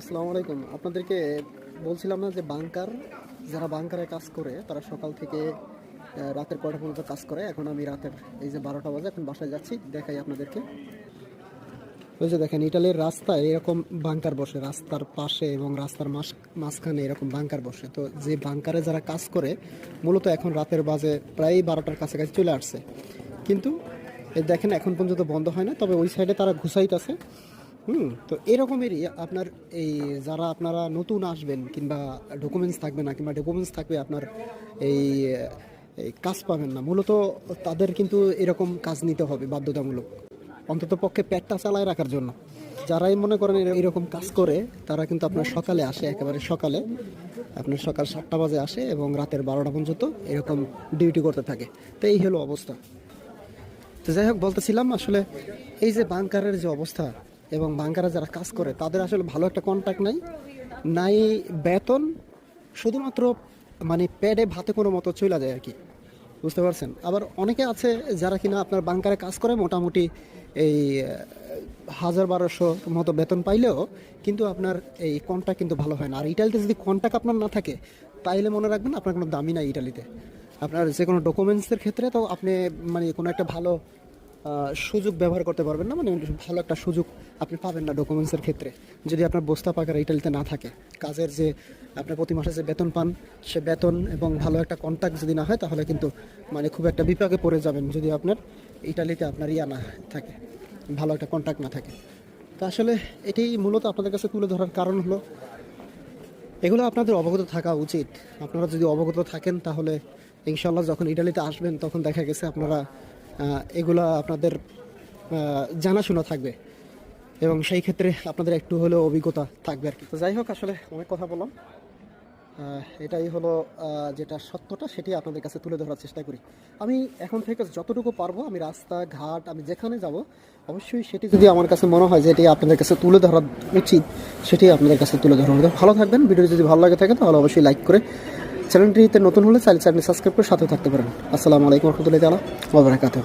আসসালামু আলাইকুম। আপনাদেরকে বলছিলাম না যে বাংকার, যারা বাংকারে কাজ করে, তারা সকাল থেকে রাতের কয়টা পর্যন্ত কাজ করে। এখন আমি রাতের, এই যে বারোটা বাজে, এখন বাসায় যাচ্ছি, দেখাই আপনাদেরকে। ওই যে দেখেন, ইটালির রাস্তায় এরকম বাংকার বসে, রাস্তার পাশে এবং রাস্তার মাঝ মাঝখানে এরকম বাংকার বসে। তো যে বাংকারে যারা কাজ করে, মূলত এখন রাতের বাজে প্রায় বারোটার কাছাকাছি চলে আসছে। কিন্তু দেখেন, এখন পর্যন্ত বন্ধ হয় না, তবে ওই সাইডে তারা ঘুষাইতেছে। হুম, তো এরকমেরই আপনার এই যারা আপনারা নতুন আসবেন কিংবা ডকুমেন্টস থাকবে না কিংবা ডকুমেন্টস থাকবে আপনার এই এই কাজ পাবেন না, মূলত তাদের কিন্তু এরকম কাজ নিতে হবে বাধ্যতামূলক। অন্তত পক্ষে পেটটা চালায় রাখার জন্য। যারাই মনে করেন এরকম কাজ করে, তারা কিন্তু আপনার সকালে আসে, একেবারে সকালে। আপনার সকাল সাতটা বাজে আসে এবং রাতের বারোটা পর্যন্ত এরকম ডিউটি করতে থাকে। তো এই হলো অবস্থা। তো যাই হোক, বলতেছিলাম আসলে এই যে বাংকারের যে অবস্থা এবং বাংকারে যারা কাজ করে, তাদের আসলে ভালো একটা কন্ট্যাক্ট নাই। নাই বেতন, শুধুমাত্র মানে প্যাডে ভাতে কোনো মতো চলে যায় আর কি বুঝতে পারছেন? আবার অনেকে আছে যারা কিনা আপনার বাংকারে কাজ করে, মোটামুটি এই হাজার বারোশো মতো বেতন পাইলেও কিন্তু আপনার এই কন্ট্যাক্ট কিন্তু ভালো হয় না। আর ইটালিতে যদি কন্ট্যাক্ট আপনার না থাকে, তাইলে মনে রাখবেন আপনার কোনো দামই নাই ইটালিতে আপনার যে কোনো ডকুমেন্টসের ক্ষেত্রে তো আপনি মানে কোনো একটা ভালো সুযোগ ব্যবহার করতে পারবেন না মানে ভালো একটা সুযোগ আপনি পাবেন না ডকুমেন্টসের ক্ষেত্রে। যদি আপনার বস্তা পাকার ইটালিতে না থাকে, কাজের যে আপনার প্রতি মাসে যে বেতন পান, সে বেতন এবং ভালো একটা কন্ট্যাক্ট যদি না হয়, তাহলে কিন্তু মানে খুব একটা বিপাকে পড়ে যাবেন যদি আপনার ইটালিতে আপনার ইয়া না থাকে, ভালো একটা কন্ট্যাক্ট না থাকে। তো আসলে এটাই মূলত আপনাদের কাছে তুলে ধরার কারণ হলো, এগুলো আপনাদের অবগত থাকা উচিত। আপনারা যদি অবগত থাকেন, তাহলে ইনশাল্লাহ যখন ইটালিতে আসবেন, তখন দেখা গেছে আপনারা এগুলা আপনাদের জানাশোনা থাকবে। এবং সেই ক্ষেত্রে আপনাদের একটু হলেও অভিজ্ঞতা থাকবে আর কি। তো যাই হোক, আসলে অনেক কথা বললাম। এটাই হলো যেটা সত্যটা, সেটি আপনাদের কাছে তুলে ধরার চেষ্টা করি। আমি এখন থেকে যতটুকু পারব, আমি রাস্তা, ঘাট, আমি যেখানে যাব, অবশ্যই সেটি যদি আমার কাছে মনে হয় যে এটি আপনাদের কাছে তুলে ধরা উচিত, সেটি আপনাদের কাছে তুলে ধরা। ভালো থাকবেন। ভিডিও যদি ভালো লাগে থাকে, তাহলে অবশ্যই লাইক করে চ্যানেলটিতে নতুন হলে চাইলে চ্যানেল সাবস্ক্রাইব করে সাথে থাকতে পারেন। আসসালামু আলাইকুম রহমতুল্লাহ তালা ওবরাকাতুহ